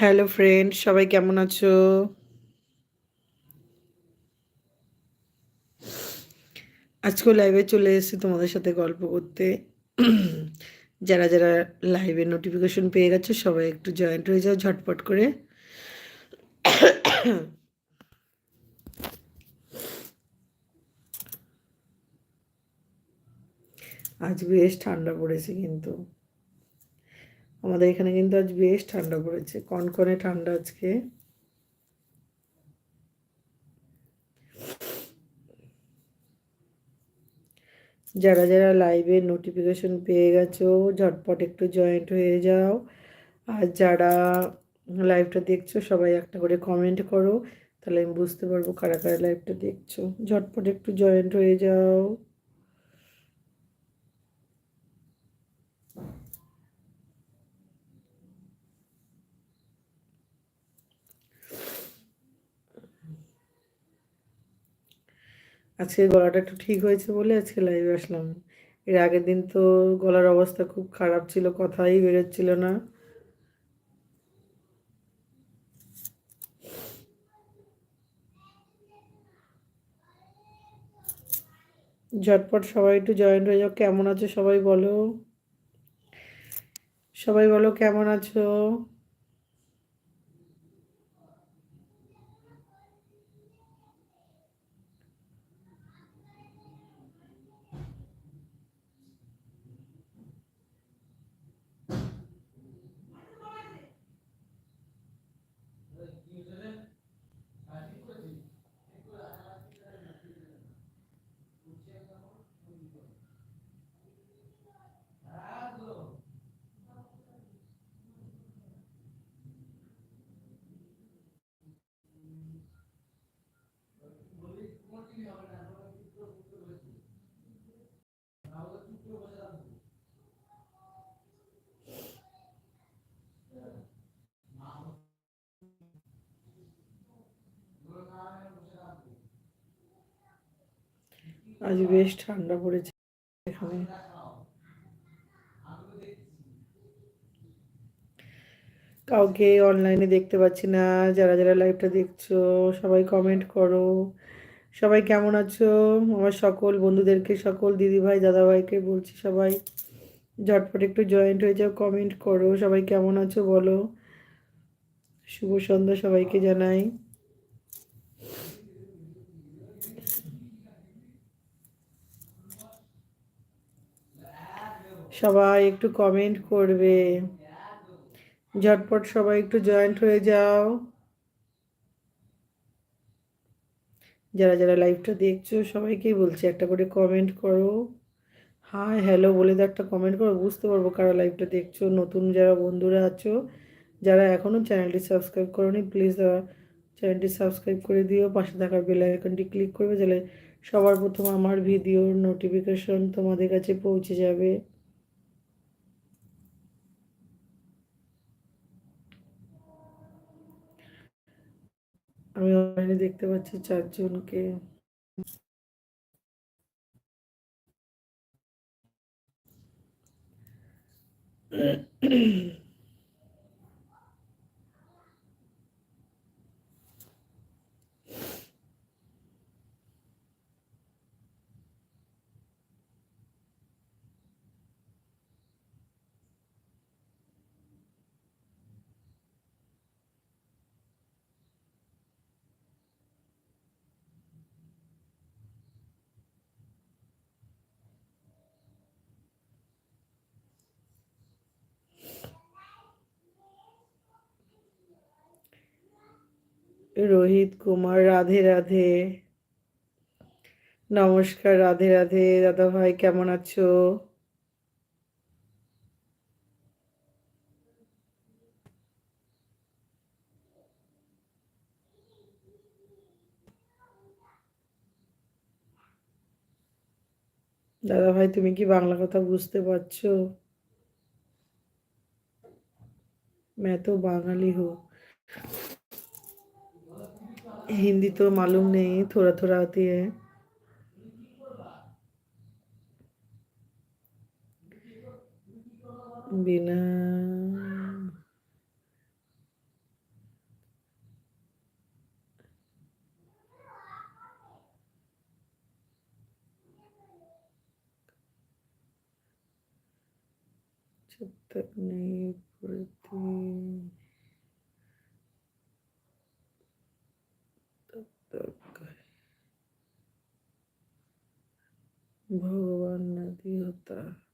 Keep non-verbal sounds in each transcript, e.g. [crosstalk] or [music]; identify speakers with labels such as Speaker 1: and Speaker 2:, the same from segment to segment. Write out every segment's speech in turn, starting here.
Speaker 1: Hello friend, সবাই কেমন আছো? আজকেও লাইভে চলে এসেছি তোমাদের সাথে গল্প করতে। যারা যারা লাইভে নোটিফিকেশন পেয়ে গেছো, সবাই একটু জয়েন্ট হয়ে যাও ঝটপট করে। আজ বেশ ঠান্ডা পড়েছে কিন্তু। আমাদের এখানে কিন্তু আজ বেশ ঠান্ডা পড়েছে। কনকনে ঠান্ডা আজকে। যারা যারা লাইভের নোটিফিকেশন পেয়ে গেছো, ঝটপট একটু জয়েন্ট হয়ে যাও। আর যারা লাইভটা দেখছ, সবাই একটা করে কমেন্ট করো। তাহলে আমি বুঝতে পারব কারা কারা লাইভটা দেখছ। ঝটপট একটু জয়েন্ট হয়ে যাও। আজকে গলাটা একটু ঠিক হয়েছে বলে আজকে লাইভে আসলাম। এর আগের দিন তো গলার অবস্থা খুব খারাপ ছিল, কথাই বেরোচ্ছিল না। ঝটপট সবাই একটু জয়েন্ট হয়ে যাও। কেমন আছো সবাই বলো? সবাই বলো কেমন আছো? আজ বেশ ঠান্ডা পড়েছে এখানে। কাউকে অনলাইনে দেখতে পাচ্ছি না, যারা যারা লাইভটা দেখছ, সবাই কমেন্ট করো। সবাই কেমন আছো? আমার সকল বন্ধুদেরকে, সকল দিদিভাই, দাদাভাইকে বলছি সবাই, ঝটপট একটু জয়েন্ট হয়ে যাও কমেন্ট করো। সবাই কেমন আছো বলো? শুভ সন্ধ্যা সবাইকে জানাই। সবাই একটু কমেন্ট করবে। ঝটপট সবাই একটু জয়েন্ট হয়ে যাও। যারা যারা লাইভটা দেখছ, সবাইকেই বলছি একটা করে কমেন্ট করো। হাই হ্যালো বলে তো একটা কমেন্ট করো, বুঝতে পারব কারা লাইভটা দেখছ। নতুন যারা বন্ধুরা আছো, যারা এখনও চ্যানেলটি সাবস্ক্রাইব করোনি প্লিজ চ্যানেলটি সাবস্ক্রাইব করে দিও। পাশে থাকার বেল আইকনটি ক্লিক করবে, তাহলে সবার প্রথম আমার ভিডিওর নোটিফিকেশন তোমাদের কাছে পৌঁছে যাবে। আমি অনলাইনে দেখতে পাচ্ছি চারজনকে রোহিত কুমার, রাধে রাধে। নমস্কার, রাধে রাধে। দাদা ভাই কেমন আছো? দাদা ভাই তুমি কি বাংলা কথা বুঝতে পারছ? मैं তো বাঙালি হোক। हिंदी तो मालूम नहीं थोड़ा थोड़ा आती है। बिना भगवान नदी होता है।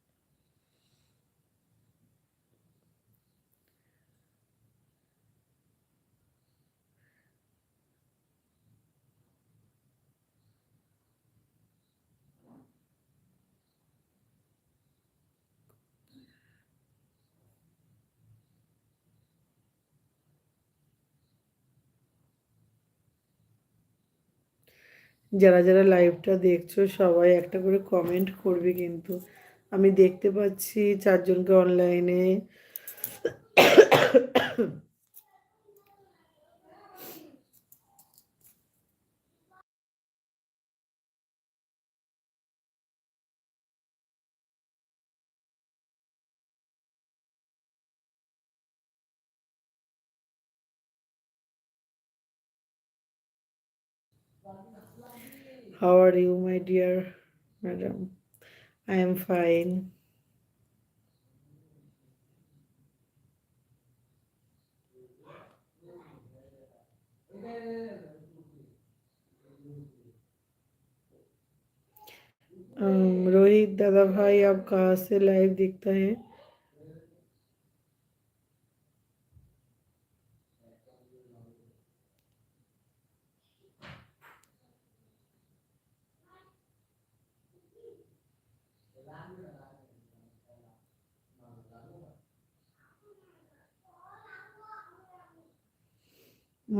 Speaker 1: যারা যারা লাইভটা দেখছ, সবাই একটা করে কমেন্ট করবে কিন্তু। আমি দেখতে পাচ্ছি চারজনকে অনলাইনে How are you, my dear madam? I am fine. um, Rohit दादा भाई आप कहाँ से लाइव दिखता है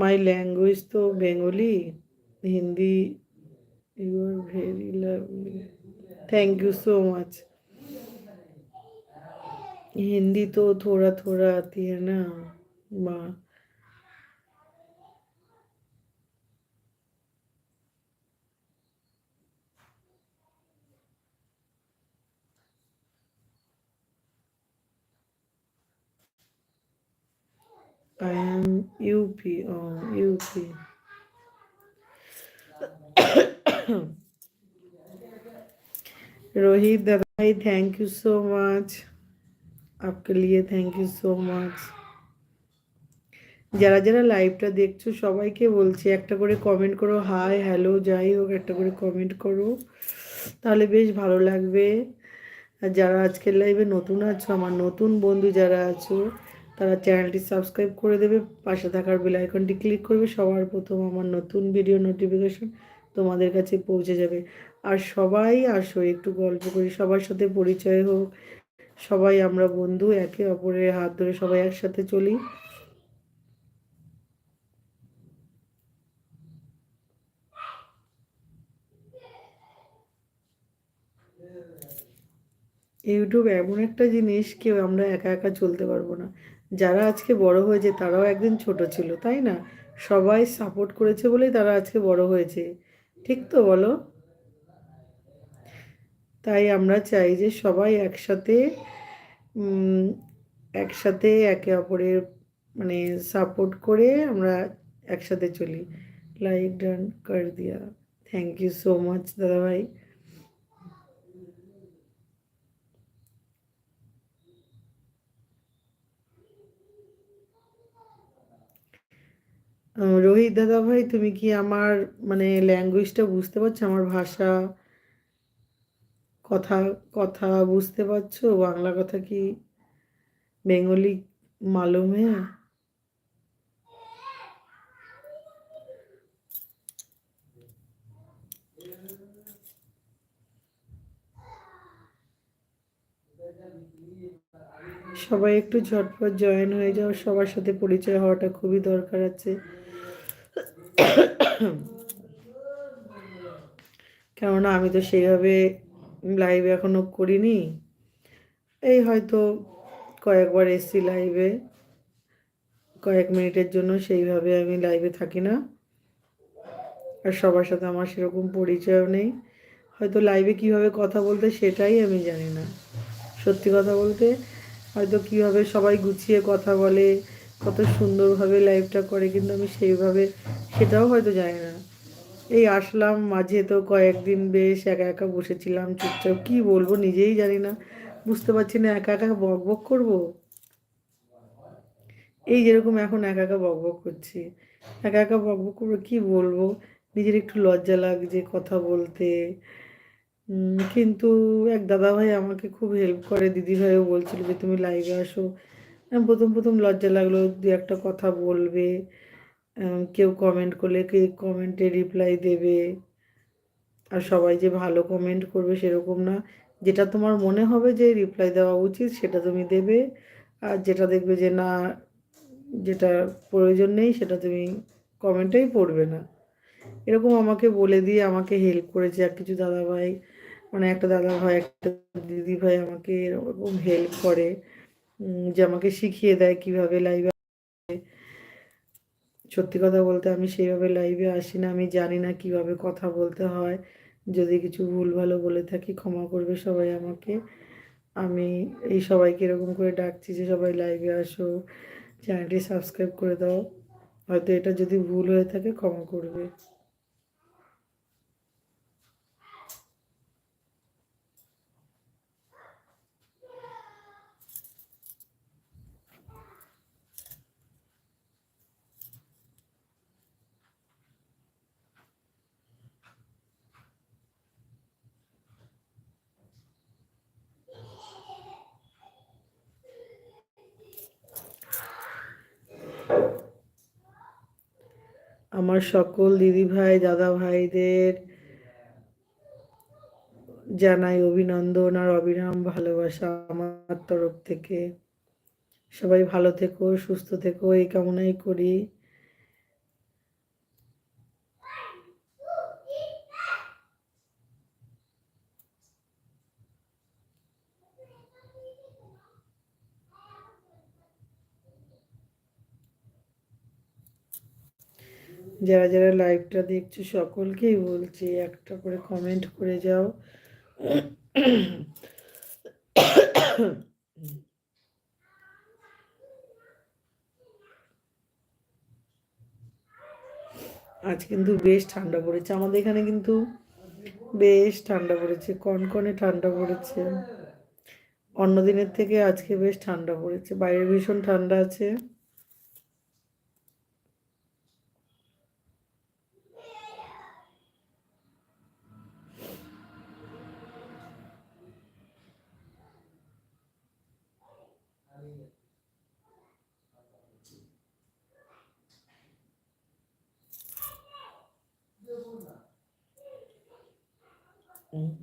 Speaker 1: माई लैंग्वेज तो Bengali Hindi you are very lovely thank you so much Hindi तो थोड़ा थोड़ा आती है ना, माँ। I am UP. Oh, UP. Rohit दादा भाई थैंक यू सो मच आपके लिए থ্যাংক ইউ সো মাচ যারা যারা লাইভটা দেখছো সবাইকে বলছি একটা করে কমেন্ট করো হাই হ্যালো যাই হোক একটা করে কমেন্ট করো তাহলে বেশ ভালো লাগবে আর যারা আজকের লাইভে নতুন আছো আমার নতুন বন্ধু যারা আছো তারা চ্যানেলটি সাবস্ক্রাইব করে দেবে, পাশে থাকার বেল আইকনটি ক্লিক করবে, সবার প্রথম আমার নতুন ভিডিও নোটিফিকেশন তোমাদের কাছে পৌঁছে যাবে। আর সবাই আসো, একটু গল্প করি, সবার সাথে পরিচয় হোক। সবাই আমরা বন্ধু, একে অপরের হাত ধরে সবাই একসাথে চলি। ইউটিউব এমন একটা জিনিস, কেউ আমরা একা একা চলতে পারব না। যারা আজকে বড় হয়েছে তারাও একদিন ছোট ছিল, তাই না? সবাই সাপোর্ট করেছে বলেই তারা আজকে বড় হয়েছে। ঠিক তো বলো? তাই আমরা চাই যে সবাই একসাথে একসাথে একে অপরের মানে সাপোর্ট করে আমরা একসাথে চলি। লাইক ডান কর দিয়া। থ্যাংক ইউ সো মাচ দাদাভাই। রোহিত দাদা ভাই তুমি কি আমার মানে ল্যাঙ্গুয়েজটা বুঝতে পারছ? আমার ভাষা, কথা কথা বুঝতে পারছ? বাংলা কথা কি বেঙ্গলি মালুম হ্যাঁ? সবাই একটু ঝটপট জয়েন হয়ে যাও। সবার সাথে পরিচয় হওয়াটা খুবই দরকার আছে। কেননা আমি তো সেইভাবে লাইভ এখনও করিনি। এই হয়তো কয়েকবার এসছি লাইভে কয়েক মিনিটের জন্য সেইভাবে আমি লাইভে থাকি না। আর সবার সাথে আমার সেরকম পরিচয়ও নেই। হয়তো লাইভে কীভাবে কথা বলতে সেটাই আমি জানি না। সত্যি কথা বলতে হয়তো কীভাবে সবাই গুছিয়ে কথা বলে, কত সুন্দরভাবে লাইভটা করে, কিন্তু আমি সেইভাবে সেটাও হয়তো জানি না। এই আসলাম, মাঝে তো কয়েকদিন বেশ একা একা বসেছিলাম, চুপচাপ, কি বলব নিজেই জানি না। বুঝতে পারছি না, একা একা বক বক করব? এই যেরকম এখন একা একা বক বক করছি। একা একা বক বক করব, কি বলব? নিজের একটু লজ্জা লাগছে কথা বলতে। কিন্তু এক দাদাভাই আমাকে খুব হেল্প করে, দিদিভাইও বলছিল যে, তুমি লাইভে আসো। প্রথম প্রথম লজ্জা লাগল, দু একটা কথা বলবে। কেউ কমেন্ট করলে কে কমেন্টে রিপ্লাই দেবে। আর সবাই যে ভালো কমেন্ট করবে সেরকম না। যেটা তোমার মনে হবে যে রিপ্লাই দেওয়া উচিত সেটা তুমি দেবে। আর যেটা দেখবে যে না, যেটা প্রয়োজন নেই সেটা তুমি কমেন্টেই পড়বে না। এরকম আমাকে বলে দিয়ে আমাকে হেল্প করেছে আর কিছু দাদাভাই। মানে একটা দাদাভাই, একটা দিদি ভাই আমাকে এরকম হেল্প করে। যে আমাকে শিখিয়ে দেয় কীভাবে লাইভে সত্যি কথা বলতে আমি সেইভাবে লাইভে আসি না আমি জানি না কীভাবে কথা বলতে হয়। যদি কিছু ভুল ভালো বলে থাকি, ক্ষমা করবে সবাই আমাকে। আমি এই সবাইকে এরকম করে ডাকছি যে সবাই লাইভে আসো চ্যানেলটি সাবস্ক্রাইব করে দাও। হয়তো এটা যদি ভুল হয়ে থাকে, ক্ষমা করবে। আমার সকল দিদিভাই দাদা ভাইদের জানাই অভিনন্দন আর অবিরাম ভালোবাসা আমার তরফ থেকে। সবাই ভালো থেকো, সুস্থ থেকো, এই কামনাই করি। যারা যারা লাইভটা দেখছ সকলকেই বলছি, একটা করে কমেন্ট করে যাও। আজ কিন্তু বেশ ঠান্ডা পড়েছে। আমাদের এখানে কিন্তু বেশ ঠান্ডা পড়েছে, কনকনে ঠান্ডা পড়েছে। অন্য দিনের থেকে আজকে বেশ ঠান্ডা পড়েছে। বাইরে ভীষণ ঠান্ডা আছে। Mm-hmm.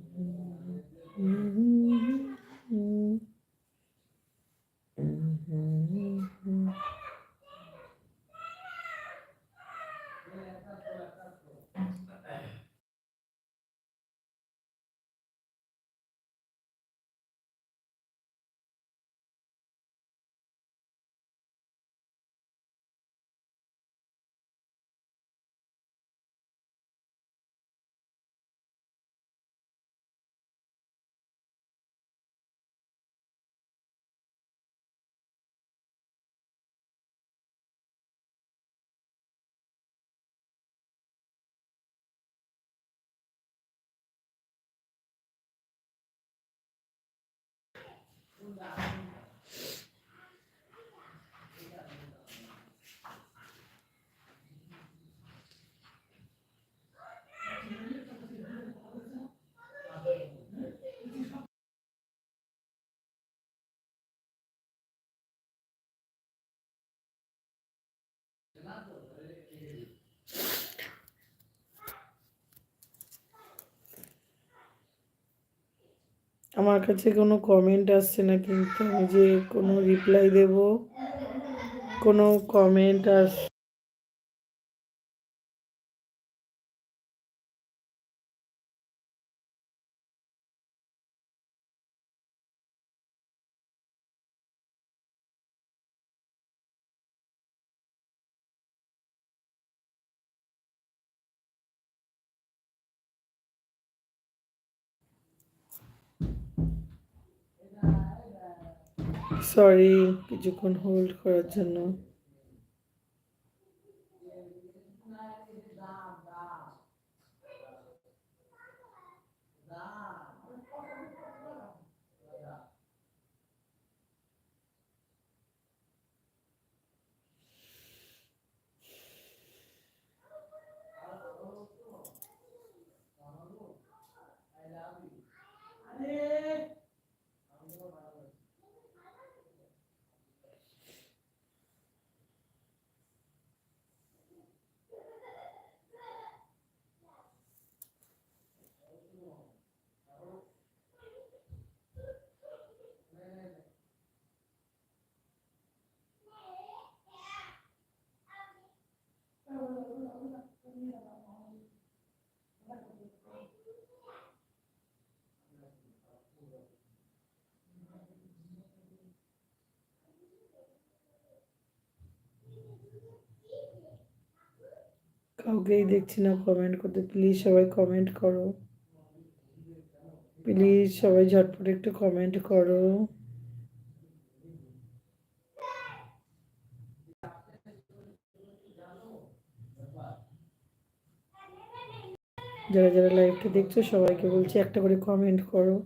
Speaker 1: Wow. আমার কাছে কোনো কমেন্ট আসছে না, কিন্তু আমি যে কোনো রিপ্লাই দেব, কোনো কমেন্ট আস সরি কিছুক্ষণ হোল্ড করার জন্য।
Speaker 2: কাউকেই দেখছি না কমেন্ট করতে। প্লিজ সবাই কমেন্ট করো। প্লিজ সবাই ঝটপট একটু কমেন্ট করো। যারা যারা লাইভটা দেখছ, সবাইকে বলছি একটা করে কমেন্ট করো।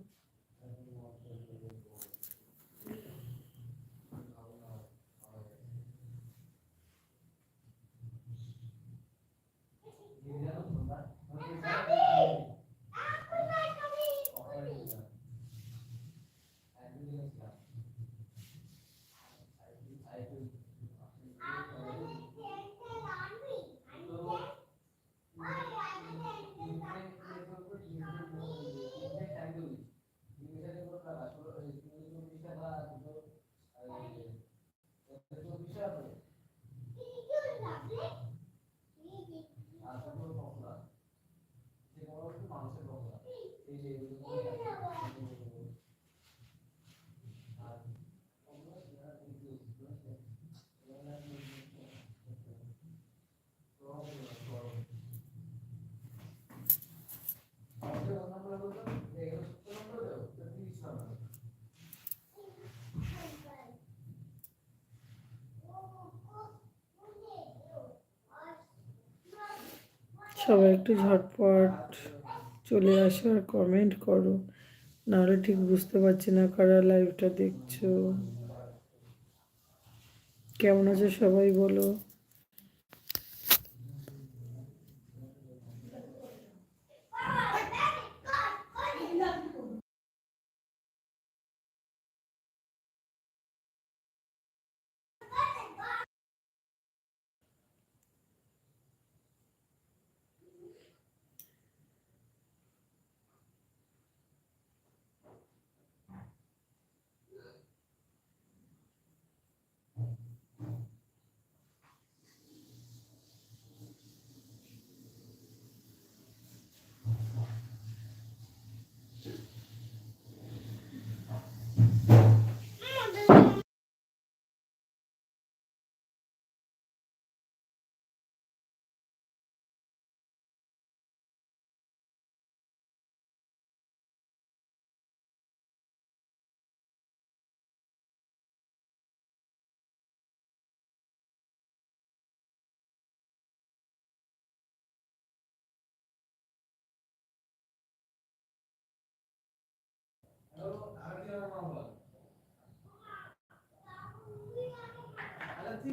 Speaker 2: সবাই একটু ঝটপট চলে আসো আর কমেন্ট করো। নাহলে ঠিক বুঝতে পারছি না কারা লাইভটা দেখছ। কেমন আছে সবাই বলো।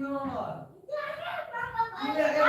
Speaker 3: Senhor. [laughs] E